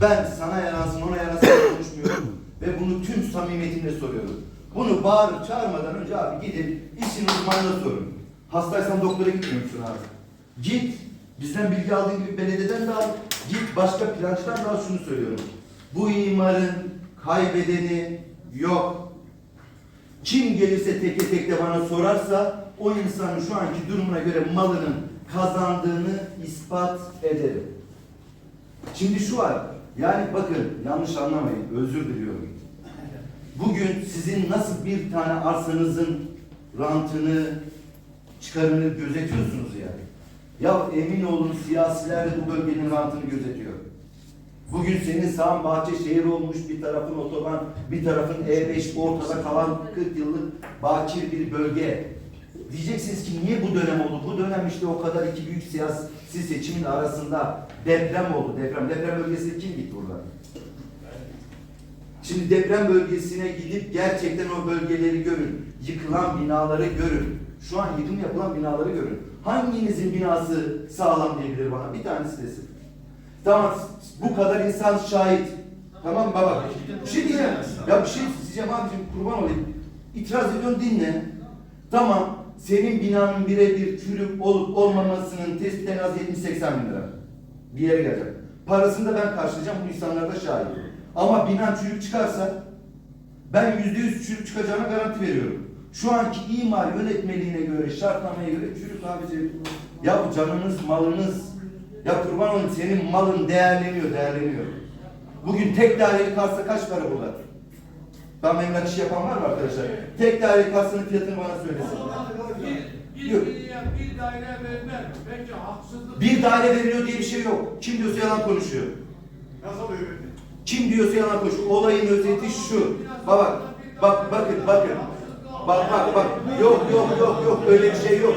Ben sana yaransın ona yaransın konuşmuyorum ve bunu tüm samimiyetimle soruyorum. Bunu bağırıp çağırmadan önce abi gidin işin uzmanına sorun. Hastaysan doktora gitmiyor musun abi? Git bizden bilgi aldığın gibi belediyeden de al. Git başka plancıdan da al şunu söylüyorum. Bu imarın kaybedeni yok. Kim gelirse teke tek de bana sorarsa o insanın şu anki durumuna göre malının kazandığını ispat ederim. Şimdi şu var. Yani bakın yanlış anlamayın. Özür diliyorum. Bugün sizin nasıl bir tane arsanızın rantını, çıkarını gözetiyorsunuz yani. Ya emin olun siyasiler de bu bölgenin rantını gözetiyor. Bugün senin sağın bahçe şehir olmuş, bir tarafın otoban, bir tarafın E5 ortada kalan 40 yıllık bakir bir bölge. Diyeceksiniz ki niye bu dönem oldu? Bu dönem işte o kadar iki büyük siyasi seçimin arasında deprem oldu. Deprem. Deprem bölgesine kim gitti burada? Şimdi deprem bölgesine gidip gerçekten o bölgeleri görün. Yıkılan binaları görün. Şu an yıkım yapılan binaları görün. Hanginizin binası sağlam diyebilir bana? Bir tanesi desin. Tamam bu kadar insan şahit. Tamam baba? Bir şey diyeceğim. Ya bir şey diyeceğim abicim kurban olayım. İtiraz ediyorsun dinle. Tamam senin binanın birebir çürük olup olmamasının tespiti en az 70-80 bin lira. Bir yere gelecek. Parasını da ben karşılayacağım. Bu insanlar da şahit. Ama binan çürük çıkarsa ben yüzde yüz çürük çıkacağına garanti veriyorum. Şu anki imar yönetmeliğine göre, şartnameye göre çürük abicim. Ya canınız, malınız. Ya kurban olayım senin malın değerleniyor, değerleniyor. Bugün tek daireli karsa kaç para burada? Ben emlak işi yapan var mı arkadaşlar? Tek daireli karsanın fiyatını bana söylesin. Bir, bir, Yok. bir, bir daire vermez. Bence haksızlık. Bir daire veriliyor diye bir şey yok. Kim diyorsa yalan konuşuyor. Nasıl oluyor? Kim diyorsa yalan konuşuyor. Olayın özeti şu. Bak bak. Bak bakın bakın. Bak bak bak. Yok yok yok yok öyle bir şey yok.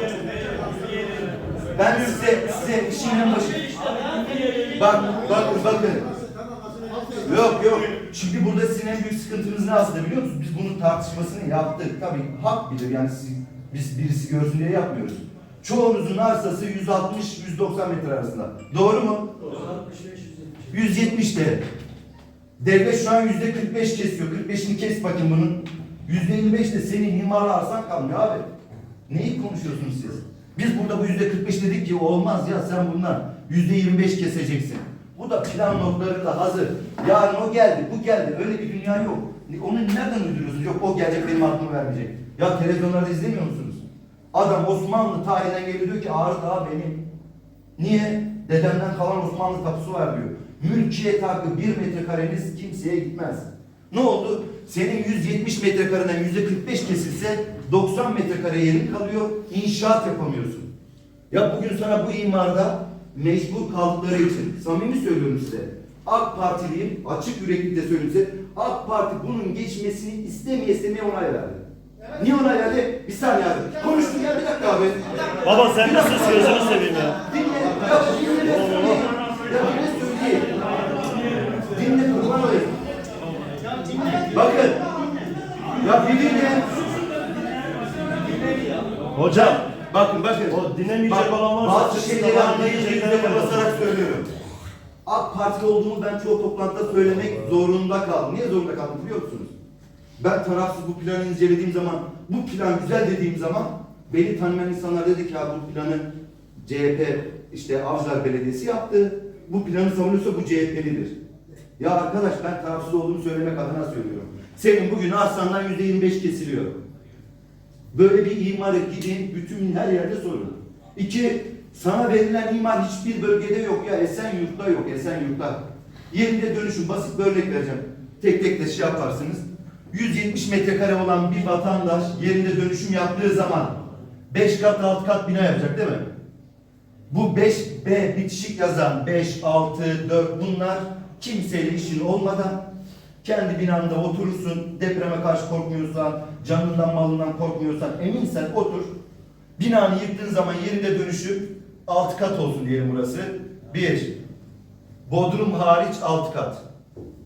Ben size size işin başı. Bak bakın bakın. Yok yok. Çünkü burada sizin en büyük sıkıntınız ne aslında biliyor musunuz? Biz bunun tartışmasını yaptık. Tabii hak bilir yani siz, biz birisi görsün diye yapmıyoruz. Çoğunuzun arsası 160-190 metre arasında. Doğru mu? 170 de. Devlet şu an yüzde 45 kesiyor. 45'ini kes bakayım bunun. Yüzde 55 de senin mimarlı arsan kalmıyor abi. Neyi konuşuyorsunuz siz? Biz burada bu yüzde 45 dedik ki olmaz ya sen bundan yüzde 25 keseceksin. Bu da plan notları da hazır. Yarın o geldi, bu geldi. Öyle bir dünya yok. Onu nereden uyduruyorsunuz? Yok o gelecek benim aklımı vermeyecek. Ya televizyonlarda izlemiyor musunuz? Adam Osmanlı tarihinden geliyor diyor ki Ağrı Dağı benim. Niye? Dedemden kalan Osmanlı tapusu var diyor. Mülkiyet hakkı bir metrekareniz kimseye gitmez. Ne oldu? Senin 170 metrekareden yüzde 45 kesilse 90 metrekare yerin kalıyor. İnşaat yapamıyorsun. Ya bugün sana bu imarda mecbur kaldıkları için samimi söylüyorum size. AK Partiliyim, açık yüreklilikle söylüyorum size. AK Parti bunun geçmesini istemeye istemeye onay verdi. Niye onay verdi? Bir saniye abi. Konuştum ya bir dakika abi. Baba sen nasıl sözünü seveyim ya. Dinle. Ya dinle ne söyleyeyim. Ya dinle söyleyeyim. Dinle kurban olayım. Bakın. Ya bir dinle. Hocam Bakın bakın. O dinlemeyecek olan varsa Bazı şeyleri anlayınca yüzüne basarak söylüyorum. AK Partili olduğumu ben çoğu toplantıda söylemek zorunda kaldım. Niye zorunda kaldım biliyor musunuz? Ben tarafsız bu planı incelediğim zaman, bu plan güzel dediğim zaman beni tanımayan insanlar dedi ki ya bu planı CHP işte Avcılar Belediyesi yaptı. Bu planı savunuyorsa bu CHP'lidir. Ya arkadaş ben tarafsız olduğumu söylemek adına söylüyorum. Senin bugün arsandan yüzde 25 kesiliyor. Böyle bir imarı gidin bütün her yerde sorun. İki, sana verilen imar hiçbir bölgede yok ya Esenyurt'ta yok Esenyurt'ta. Yerinde dönüşüm basit bir örnek vereceğim. Tek tek de şey yaparsınız. 170 metrekare olan bir vatandaş yerinde dönüşüm yaptığı zaman 5 kat 6 kat bina yapacak değil mi? Bu 5B bitişik yazan 5, 6, 4 bunlar kimseyle işin olmadan kendi binanda oturursun, depreme karşı korkmuyorsan, canından malından korkmuyorsan eminsen otur. Binanı yıktığın zaman yerinde dönüşüp 6 kat olsun diyelim burası. 1. Bodrum hariç 6 kat.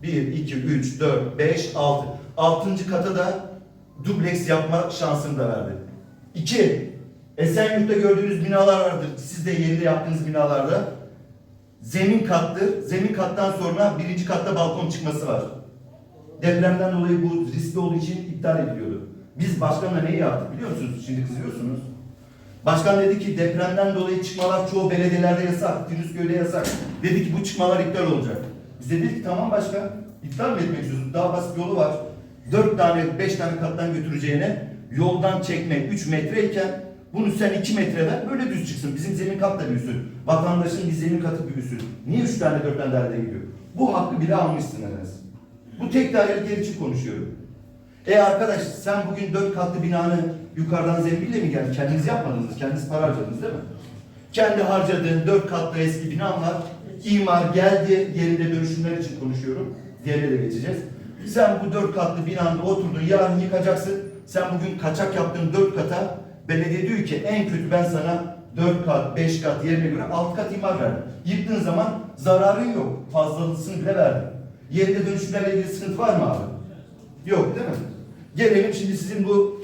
1, 2, 3, 4, 5, 6. 6. kata da dubleks yapma şansını da verdi. 2. Esenyurt'ta gördüğünüz binalar vardır. Siz de yerinde yaptığınız binalarda. Zemin kattır. Zemin kattan sonra birinci katta balkon çıkması var. Depremden dolayı bu riskli olduğu için iptal ediliyordu. Biz başkanla neyi yaptık biliyor musunuz? Şimdi kızıyorsunuz. Başkan dedi ki depremden dolayı çıkmalar çoğu belediyelerde yasak. Firuzköy'de yasak. Dedi ki bu çıkmalar iptal olacak. Biz de dedik ki tamam başkan iptal mi etmek istiyorsun? Daha basit yolu var. Dört tane, beş tane kattan götüreceğine yoldan çekme 3 metreyken bunu sen 2 metre ver böyle düz çıksın. Bizim zemin kat da büyüsün. Vatandaşın bir zemin katı büyüsün. Niye 3 tane 4 tane dairede gidiyor? Bu hakkı bile almışsın Enes. Bu tek dairelik yer için konuşuyorum. E arkadaş sen bugün dört katlı binanı yukarıdan zembille mi geldin? Kendiniz yapmadınız, kendiniz para harcadınız değil mi? Kendi harcadığın dört katlı eski binan var. İmar geldi, yerinde dönüşümler için konuşuyorum. Diğerine de geçeceğiz. Sen bu dört katlı binanda oturdun, yarın yıkacaksın. Sen bugün kaçak yaptığın dört kata belediye diyor ki en kötü ben sana dört kat, beş kat yerine göre alt kat imar verdim. Yıktığın zaman zararın yok. Fazlasını bile verdim. Yerinde dönüşümlerle ilgili sıkıntı var mı abi? Yok değil mi? Gelelim şimdi sizin bu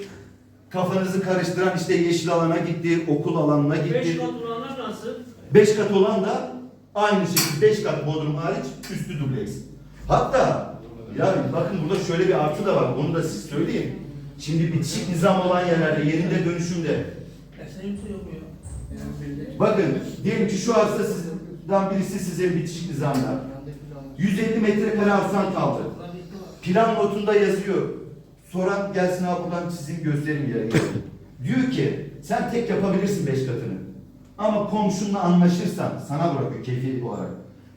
kafanızı karıştıran işte yeşil alana gitti, okul alanına gitti. Beş kat olanlar nasıl? Beş kat olan da aynı şekilde beş kat bodrum hariç üstü dubleks. Hatta ya bakın burada şöyle bir artı da var. Onu da siz söyleyeyim. Şimdi bitişik nizam olan yerlerde yerinde dönüşümde ya? bakın diyelim ki şu arsa sizden birisi size bitişik nizamda 150 metrekare arsan kaldı. Plan notunda yazıyor. Soran gelsin abi buradan çizim gösterin yere. Diyor ki sen tek yapabilirsin beş katını. Ama komşunla anlaşırsan sana bırakıyor keyfi olarak.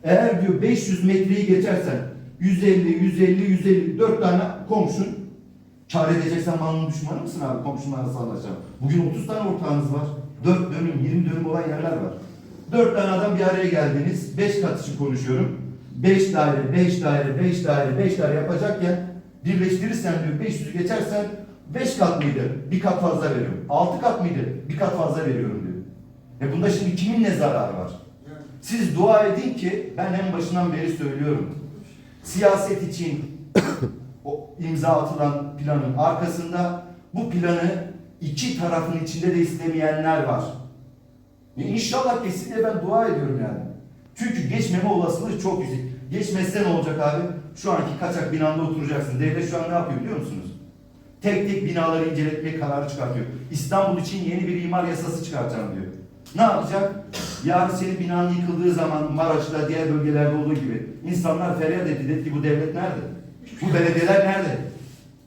Eğer diyor 500 metreyi geçersen 150, 150, 150 4 tane komşun kar edeceksen malının düşmanı mısın abi komşunla nasıl anlaşacaksın? Bugün 30 tane ortağınız var. 4 dönüm, 20 dönüm olan yerler var. 4 tane adam bir araya geldiniz. 5 kat için konuşuyorum. 5 daire, 5 daire, 5 daire, 5 daire yapacakken birleştirirsen diyor 500'ü geçersen 5 kat mıydı? Bir kat fazla veriyorum. 6 kat mıydı? Bir kat fazla veriyorum diyor. E bunda şimdi kimin ne zararı var? Siz dua edin ki ben en başından beri söylüyorum. Siyaset için o imza atılan planın arkasında bu planı iki tarafın içinde de istemeyenler var. E inşallah kesinlikle ben dua ediyorum yani. Çünkü geçmeme olasılığı çok yüksek. Geçmezse ne olacak abi? Şu anki kaçak binanda oturacaksın. Devlet şu an ne yapıyor biliyor musunuz? Tek tek binaları inceletme kararı çıkartıyor. İstanbul için yeni bir imar yasası çıkartacağım diyor. Ne yapacak? Yarın senin binan yıkıldığı zaman Maraş'ta diğer bölgelerde olduğu gibi insanlar feryat etti. Dedi ki bu devlet nerede? Bu belediyeler nerede?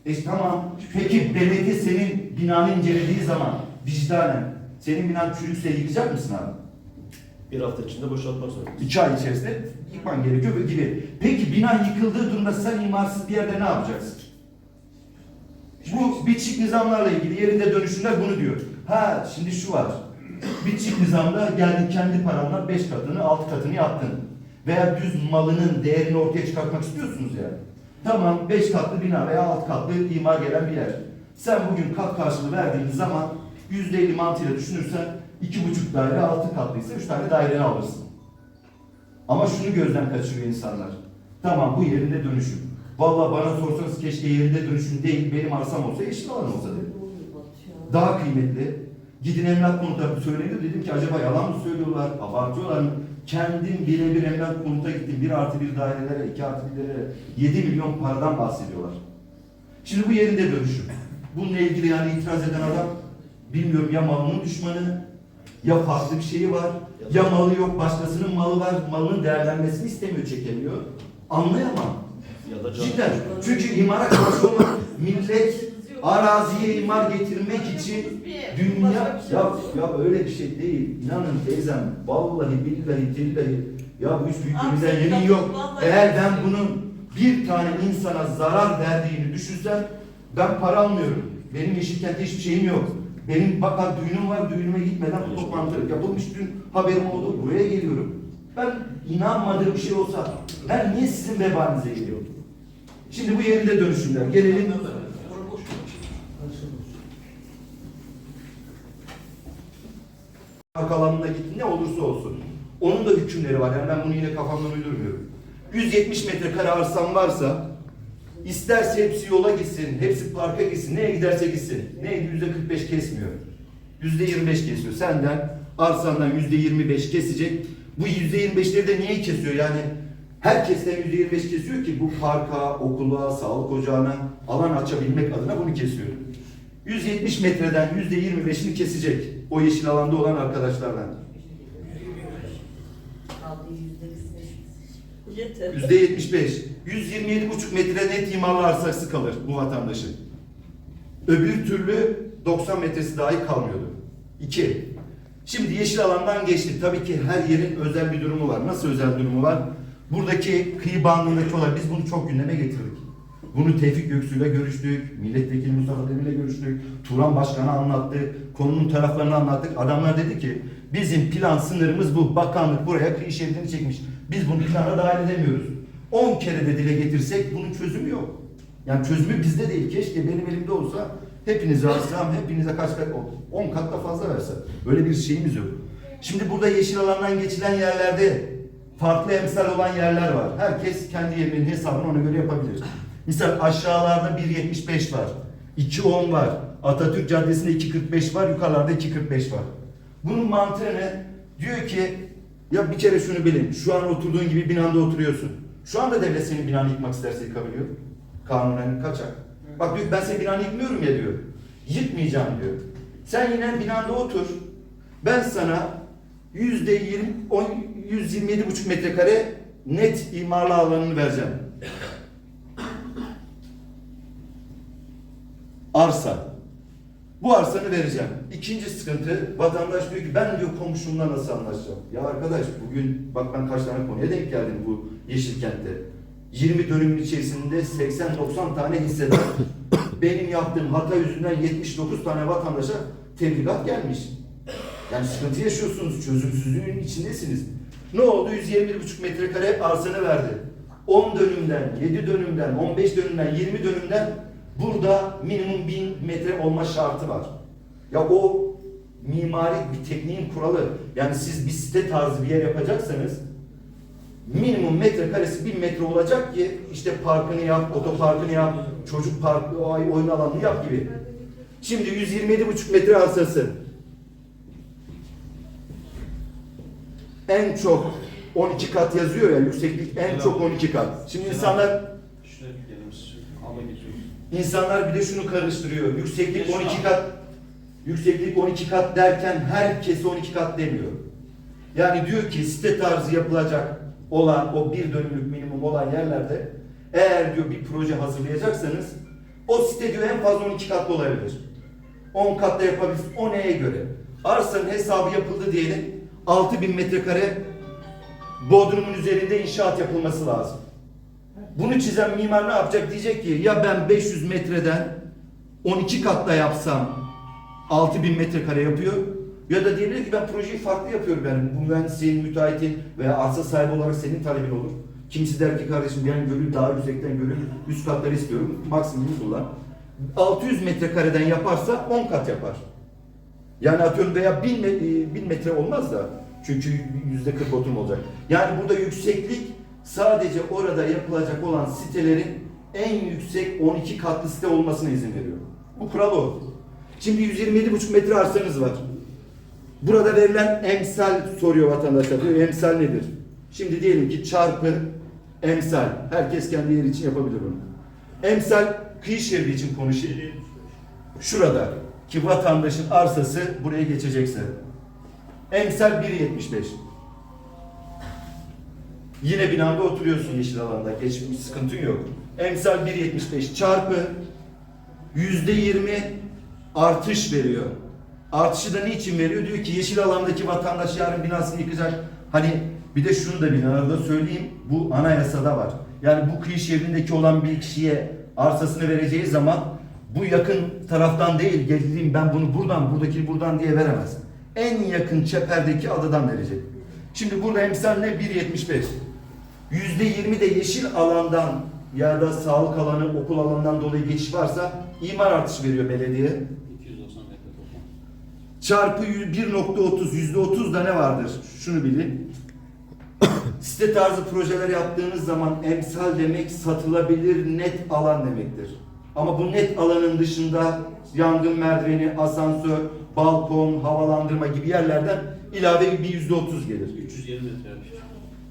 E tamam. Peki belediye senin binanı incelediği zaman vicdanen senin binan çürükse yıkacak mısın abi? Bir hafta içinde boşaltmak zorunda. İki ay içerisinde yıkman gerekiyor ve gibi. Peki bina yıkıldığı durumda sen imarsız bir yerde ne yapacaksın? Bu bitişik nizamlarla ilgili yerinde dönüşümler bunu diyor. Ha şimdi şu var. Bitişik nizamda geldin kendi paranla beş katını, altı katını yaptın. Veya düz malının değerini ortaya çıkartmak istiyorsunuz ya. Tamam beş katlı bina veya alt katlı imar gelen bir yer. Sen bugün kat karşılığı verdiğin zaman yüzde elli mantığıyla düşünürsen iki buçuk daire altı katlıysa üç tane daireni alırsın. Ama şunu gözden kaçırıyor insanlar. Tamam bu yerinde dönüşüm. Vallahi bana sorsanız keşke yerinde dönüşüm değil benim arsam olsa yeşil alan olsa dedim. Daha kıymetli. Gidin emlak konuta söyleniyor. Dedim ki acaba yalan mı söylüyorlar, abartıyorlar mı? Kendim birebir emlak konuta gittim. Bir artı bir dairelere, iki artı birlere 7 milyon paradan bahsediyorlar. Şimdi bu yerinde dönüşüm. Bununla ilgili yani itiraz eden adam bilmiyorum ya malının düşmanı ya farklı bir şeyi var ya malı yok başkasının malı var malının değerlenmesini istemiyor çekemiyor. Anlayamam. Ya da can. Cidden. Çünkü imara karşı olan millet araziye imar getirmek için dünya ya ya öyle bir şey değil. İnanın teyzem vallahi billahi tillahi ya bu üç büyüklerimizden yemin yok. Eğer ben bunun bir tane insana zarar verdiğini düşünsem ben para almıyorum. Benim Yeşilkent'te hiçbir şeyim yok. Benim bakar düğünüm var, düğünüme gitmeden bu toplantı yapılmış dün haberim oldu, buraya geliyorum. Ben inanmadığım bir şey olsa ben niye sizin vebalinize geliyorum? Şimdi bu yerinde dönüşümler. Gelelim. Park alanına gittin ne olursa olsun. Onun da hükümleri var. Yani ben bunu yine kafamdan uydurmuyorum. 170 metrekare arsan varsa isterse hepsi yola gitsin, hepsi parka gitsin, neye giderse gitsin. Neydi? Yüzde 45 kesmiyor. Yüzde 25 kesiyor. Senden arsandan yüzde 25 kesecek. Bu %25'leri de niye kesiyor? Yani herkesten %25 kesiyor ki bu parka, okula, sağlık ocağına alan açabilmek adına bunu kesiyor. 170 metreden %25'ini kesecek o yeşil alanda olan arkadaşlardan. Kaldı yüzde kırk beş. Yeter. %75. 127,5 metre net imarlı arsası kalır bu vatandaşın. Öbür türlü 90 metresi dahi kalmıyordu. İki. Şimdi yeşil alandan geçtik. Tabii ki her yerin özel bir durumu var. Nasıl özel durumu var? Buradaki kıyı bandındaki olay biz bunu çok gündeme getirdik. Bunu Tevfik Göksu'yla görüştük, Milletvekili Mustafa Demir'le görüştük, Turan Başkan'a anlattı, konunun taraflarını anlattık. Adamlar dedi ki bizim plan sınırımız bu. Bakanlık buraya kıyı şeridini çekmiş. Biz bunu plana dahil edemiyoruz. 10 kere de dile getirsek bunun çözümü yok. Yani çözümü bizde değil. Keşke benim elimde olsa hepinize alsam, hepinize kaç kat, 10 kat da fazla verse. Böyle bir şeyimiz yok. Şimdi burada yeşil alandan geçilen yerlerde farklı emsal olan yerler var. Herkes kendi yerinin hesabını ona göre yapabilir. Misal aşağılarda 1.75 var. 2.10 var. Atatürk Caddesi'nde 2.45 var. Yukarılarda 2.45 var. Bunun mantığı ne? Diyor ki ya bir kere şunu bilin. Şu an oturduğun gibi binanda oturuyorsun. Şu anda devlet senin binanı yıkmak isterse yıkabiliyor. Kanunen kaçak. Bak diyor ben senin binanı yıkmıyorum ya diyor. Yıkmayacağım diyor. Sen yine binanda otur. Ben sana yüzde yirmi, on- 127,5 metrekare net imarlı alanını vereceğim. Arsa. Bu arsanı vereceğim. İkinci sıkıntı vatandaş diyor ki ben diyor komşumla nasıl anlaşacağım? Ya arkadaş bugün bak ben kaç tane konuya denk geldim bu yeşil kentte. 20 dönümün içerisinde 80-90 tane hisse var. Benim yaptığım hata yüzünden 79 tane vatandaşa tebligat gelmiş. Yani sıkıntı yaşıyorsunuz, çözümsüzlüğün içindesiniz. Ne oldu? 121,5 metrekare arsanı verdi. 10 dönümden, 7 dönümden, 15 dönümden, 20 dönümden burada minimum 1000 metre olma şartı var. Ya o mimari bir tekniğin kuralı. Yani siz bir site tarzı bir yer yapacaksanız minimum metrekaresi 1000 metre olacak ki işte parkını yap, otoparkını yap, çocuk parkı, oyun alanını yap gibi. Şimdi 127,5 metre arsası. En çok 12 kat yazıyor ya yükseklik en çok 12 kat. Şimdi insanlar insanlar bir de şunu karıştırıyor. Yükseklik 12 kat yükseklik 12 kat derken herkes 12 kat demiyor. Yani diyor ki site tarzı yapılacak olan o bir dönümlük minimum olan yerlerde eğer diyor bir proje hazırlayacaksanız o site diyor en fazla 12 katlı olabilir. 10 katta yapabilir. O neye göre? Arsanın hesabı yapıldı diyelim. 6000 metrekare bodrumun üzerinde inşaat yapılması lazım. Bunu çizen mimar ne yapacak? Diyecek ki ya ben 500 metreden 12 katla yapsam 6000 metrekare yapıyor. Ya da diyebilir ki ben projeyi farklı yapıyorum yani. Bu mühendisliğin, müteahhitin veya arsa sahibi olarak senin talebin olur. Kimisi der ki kardeşim ben gölü daha yüksekten gölü üst katları istiyorum. Maksimum kullan. 600 metrekareden yaparsa 10 kat yapar. Yani atıyorum veya 1000 me- 1000 metre olmaz da çünkü yüzde 40 oturum olacak. Yani burada yükseklik sadece orada yapılacak olan sitelerin en yüksek 12 katlı site olmasına izin veriyor. Bu kural o. Şimdi 127,5 metre arsanız var. Burada verilen emsal soruyor vatandaşlar. Diyor emsal nedir? Şimdi diyelim ki çarpı emsal. Herkes kendi yeri için yapabilir bunu. Emsal kıyı şeridi için konuşayım. Şurada ki vatandaşın arsası buraya geçecekse. Emsal 1.75. Yine binanda oturuyorsun yeşil alanda. Geçmiş sıkıntın yok. Emsal 1.75 çarpı yüzde yirmi artış veriyor. Artışı da niçin veriyor? Diyor ki yeşil alandaki vatandaş yarın binasını yıkacak. Hani bir de şunu da bir arada söyleyeyim. Bu anayasada var. Yani bu kıyı şehrindeki olan bir kişiye arsasını vereceği zaman bu yakın taraftan değil geldiğim ben bunu buradan buradaki buradan diye veremez. En yakın çeperdeki adadan verecek. Şimdi burada emsal ne? 1.75. %20 de yeşil alandan ya da sağlık alanı, okul alanından dolayı geçiş varsa imar artışı veriyor belediye. 290 metre toplam. Çarpı 1.30, %30 da ne vardır? Şunu bilin. Site tarzı projeler yaptığınız zaman emsal demek satılabilir net alan demektir. Ama bu net alanın dışında yangın merdiveni, asansör, balkon, havalandırma gibi yerlerden ilave bir yüzde otuz gelir. 320 metre yapmış.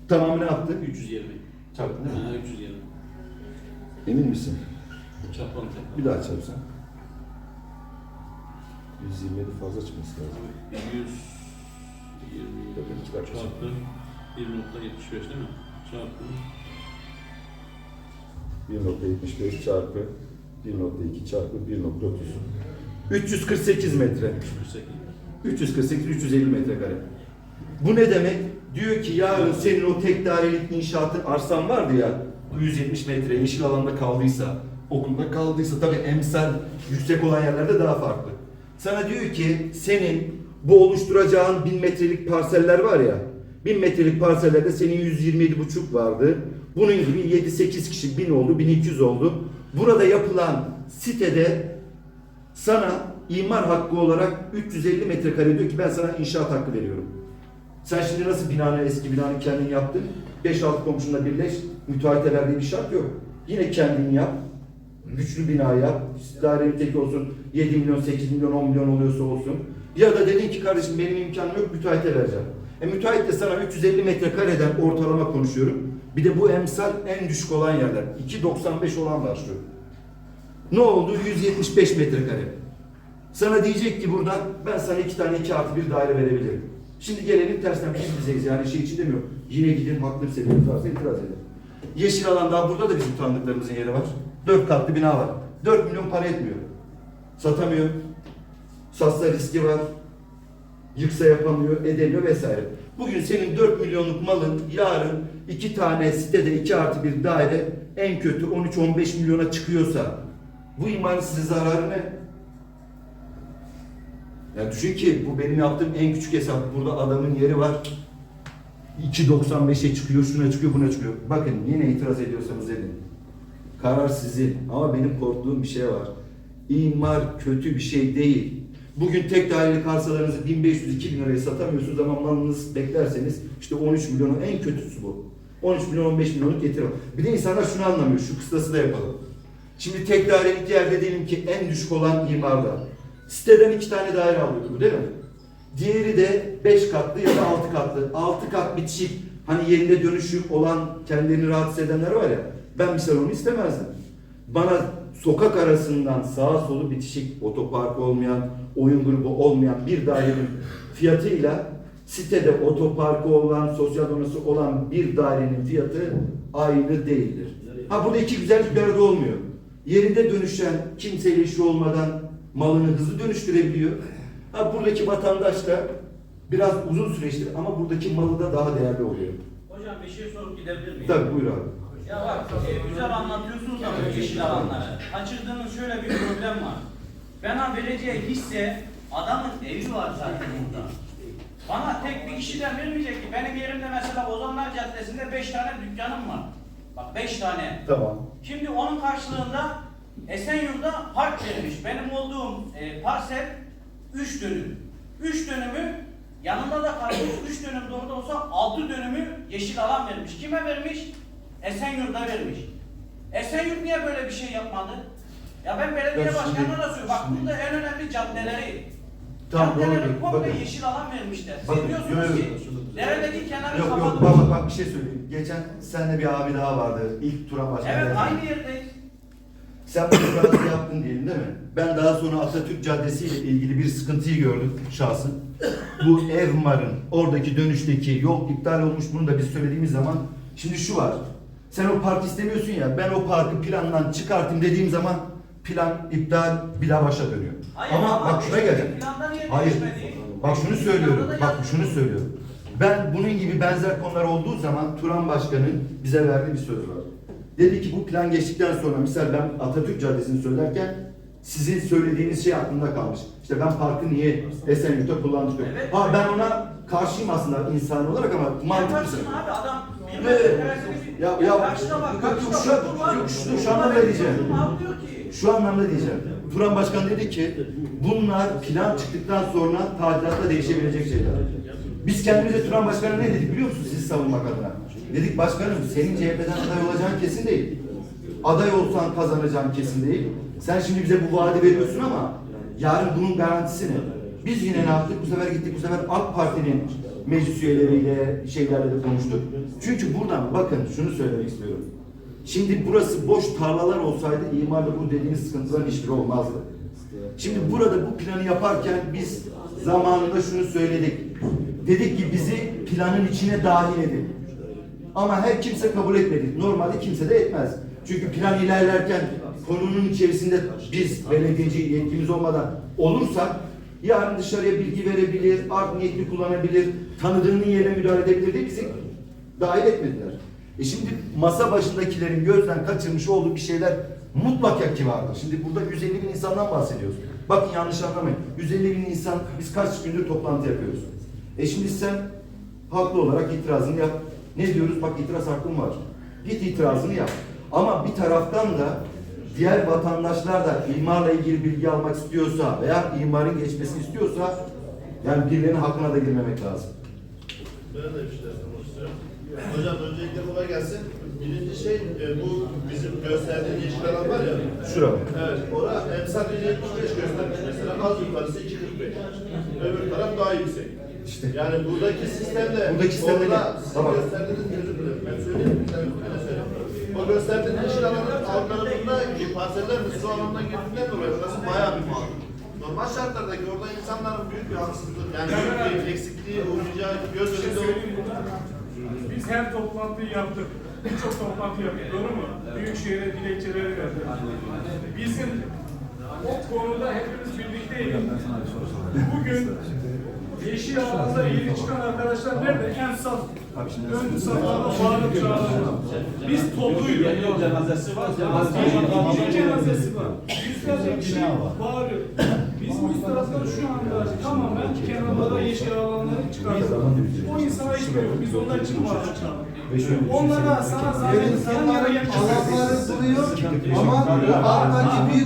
Tamamı ne yaptı? 320. Çarptın değil mi? Ha 320. Emin misin? Tekrar. Bir daha çarpsan. 127 fazla çıkması lazım. 120 Bakın çıkartacağım. çarpı 1.75 değil mi? Çarpı 1.75 çarpı 1.2 çarpı 1.30. 348 metre. 48. 348, 350 metrekare. Bu ne demek? Diyor ki yarın senin o tek dairelik inşaatın arsan vardı ya, bu 170 metre yeşil alanda kaldıysa, okulda kaldıysa tabii emsal yüksek olan yerlerde daha farklı. Sana diyor ki senin bu oluşturacağın 1000 metrelik parseller var ya, 1000 metrelik parsellerde senin 127,5 vardı. Bunun gibi 7-8 kişi 1000 oldu, 1200 oldu. Burada yapılan sitede sana imar hakkı olarak 350 metrekare diyor ki ben sana inşaat hakkı veriyorum. Sen şimdi nasıl binanı eski binanı kendin yaptın? 5-6 komşunla birleş. Müteahhite verdiği bir şart yok. Yine kendin yap. Güçlü bina yap. Dairenin tek olsun 7 milyon, 8 milyon, 10 milyon oluyorsa olsun. Ya da dedin ki kardeşim benim imkanım yok müteahhite vereceğim. E müteahhit de sana 350 metrekareden ortalama konuşuyorum. Bir de bu emsal en düşük olan yerler. 2.95 olan başlıyor. Ne oldu? 175 metrekare. Sana diyecek ki buradan ben sana iki tane iki artı bir daire verebilirim. Şimdi gelelim tersten biz bizeyiz yani şey için demiyorum. Yine gidin haklı bir sebebiniz varsa itiraz edin. Yeşil alan daha burada da bizim tanıdıklarımızın yeri var. Dört katlı bina var. 4 milyon para etmiyor. Satamıyor. Satsa riski var. Yıksa yapamıyor, edemiyor vesaire. Bugün senin 4 milyonluk malın yarın iki tane sitede 2 artı bir daire en kötü 13-15 milyona çıkıyorsa bu imarın size zararı ne? Ya düşün ki bu benim yaptığım en küçük hesap. Burada adamın yeri var. 2.95'e çıkıyor, şuna çıkıyor, buna çıkıyor. Bakın yine itiraz ediyorsanız edin. Karar sizin. Ama benim korktuğum bir şey var. İmar kötü bir şey değil. Bugün tek dairelik arsalarınızı 1500-2000 liraya satamıyorsunuz ama malınız beklerseniz işte 13 milyonu en kötüsü bu. 13 milyon 15 milyonluk getiri. Bir de insanlar şunu anlamıyor. Şu kıstası da yapalım. Şimdi tek dairelik yerde diyelim ki en düşük olan imarda. Siteden iki tane daire alıyordu bu değil mi? Diğeri de 5 katlı ya da 6 katlı. 6 kat bitişik hani yerinde dönüşük olan kendilerini rahatsız edenler var ya. Ben misal onu istemezdim. Bana sokak arasından sağa solu bitişik otoparkı olmayan, oyun grubu olmayan bir dairenin fiyatıyla sitede otoparkı olan, sosyal donası olan bir dairenin fiyatı aynı değildir. Ha burada iki güzellik bir arada olmuyor. Yerinde dönüşen, kimseyle işi olmadan malını hızlı dönüştürebiliyor. Ha buradaki vatandaş da biraz uzun süreçtir ama buradaki malı da daha değerli oluyor. Hocam bir şey sorup gidebilir miyim? Tabii buyur abi. Ya bak e, güzel anlatıyorsunuz ama yeşil alanları. Kaçırdığınız şöyle bir problem var. Bana vereceği hisse adamın evi var zaten burada. Bana tek bir kişiden vermeyecek ki. Benim yerimde mesela Ozanlar Caddesi'nde 5 tane dükkanım var. Bak 5 tane. Tamam. Şimdi onun karşılığında Esenyurt'ta park verilmiş. Benim olduğum e, parsel 3 dönüm. 3 dönümü yanında da kalmış 3 dönüm doğru da olsa 6 dönümü yeşil alan vermiş. Kime vermiş? Esenyurt'a vermiş. Esenyurt niye böyle bir şey yapmadı? Ya ben belediye şimdi- başkanına da söylüyorum. Bak burada en önemli caddeleri. Tamam caddeleri komple yeşil alan vermişler. Bakın, Siz diyorsunuz yok, ki yok. deredeki kenarı Yok yok kapatılmış. baba bak bir şey söyleyeyim. Geçen senle bir abi daha vardı. İlk Turan Başkanı. Evet aynı yerdeyiz. Sen bu toplantısı yaptın diyelim değil mi? Ben daha sonra Atatürk Caddesi ile ilgili bir sıkıntıyı gördüm şahsın. Bu Evmar'ın oradaki dönüşteki yol iptal olmuş bunu da biz söylediğimiz zaman şimdi şu var. Sen o park istemiyorsun ya ben o parkı plandan çıkartayım dediğim zaman plan iptal bir daha başa dönüyor. Hayır, ama, ama bak şuna niye Hayır. Bak şunu söylüyorum. Bak şunu söylüyorum. Ben bunun gibi benzer konular olduğu zaman Turan Başkan'ın bize verdiği bir söz var. Dedi ki bu plan geçtikten sonra misal ben Atatürk Caddesi'ni söylerken sizin söylediğiniz şey aklımda kalmış. İşte ben parkı niye Esenyurt'ta kullandım? Evet. Ha ben ona karşıyım aslında insan olarak ama mantıklı. Yaparsın abi adam terazini- Ya- ya- karşına bak, karşına şu- bak, var. yok, şu- şu anlamda diyeceğim. Şu anlamda diyeceğim. Turan Başkan dedi ki bunlar plan çıktıktan sonra tadilatta değişebilecek şeyler. Biz kendimize Turan Başkan'a ne dedik biliyor musunuz sizi savunmak adına? Dedik başkanım senin CHP'den aday olacağın kesin değil. Aday olsan kazanacağın kesin değil. Sen şimdi bize bu vaadi veriyorsun ama yarın bunun garantisi ne? Biz yine ne yaptık? Bu sefer gittik bu sefer AK Parti'nin meclis üyeleriyle şeylerle de konuştuk. Çünkü buradan bakın şunu söylemek istiyorum. Şimdi burası boş tarlalar olsaydı imarda bu dediğiniz sıkıntıların hiçbiri olmazdı. Şimdi burada bu planı yaparken biz zamanında şunu söyledik. Dedik ki bizi planın içine dahil edin. Ama her kimse kabul etmedi. Normalde kimse de etmez. Çünkü plan ilerlerken konunun içerisinde biz belediyeci yetkimiz olmadan olursak yarın dışarıya bilgi verebilir, art niyetli kullanabilir, tanıdığının yerine müdahale edebilir diye bizi dahil etmediler. E şimdi masa başındakilerin gözden kaçırmış olduğu bir şeyler mutlaka ki vardır. Şimdi burada 150 bin insandan bahsediyoruz. Bakın yanlış anlamayın. 150 bin insan biz kaç gündür toplantı yapıyoruz. E şimdi sen haklı olarak itirazını yap. Ne diyoruz? Bak itiraz hakkın var. Git itirazını yap. Ama bir taraftan da diğer vatandaşlar da imarla ilgili bilgi almak istiyorsa veya imarın geçmesini istiyorsa yani birilerinin hakkına da girmemek lazım. Ben de bir şeyler sormak istiyorum. Hocam öncelikle kolay gelsin. Birinci şey e, bu bizim gösterdiğin yeşil alan var ya. Şura. Evet. Ora emsal 75 göstermiş mesela. Az yukarısı 2.45. Öbür taraf daha yüksek. İşte. Yani buradaki sistemde Buradaki sistemde orada ne? Tamam. gösterdiğiniz özür dilerim. Ben söyleyeyim. Bir tane söyleyeyim. O gösterdiğiniz yeşil alanın alt tarafında parseller mi su alanına girdiğinden dolayı orası bayağı bir mağdur. Normal şartlardaki orada insanların büyük bir haksızlık yani büyük bir eksikliği uğrayacağı göz Bir şey önünde söyleyeyim mi? Biz her toplantıyı yaptık. Birçok toplantı yaptık. Doğru mu? Büyükşehir'e dilekçeleri verdik. Bizim o konuda hepimiz birlikteydik. Bugün yeşil alanda yeni çıkan arkadaşlar nerede? En saf ön safhada bağırıp çağırıyor. Biz topluyduk. cenazesi var. İkinci cenazesi var. Yüzlerce kişi bağırıyor. Biz bu taraftan şu anda tamamen kenarlara yeşil alanları çıkardık. O insana hiçbir yok. Biz onlar için bağırdık. Onlara sana zahmet yan yana gelmişler. Alanları duruyor ama alttaki büyük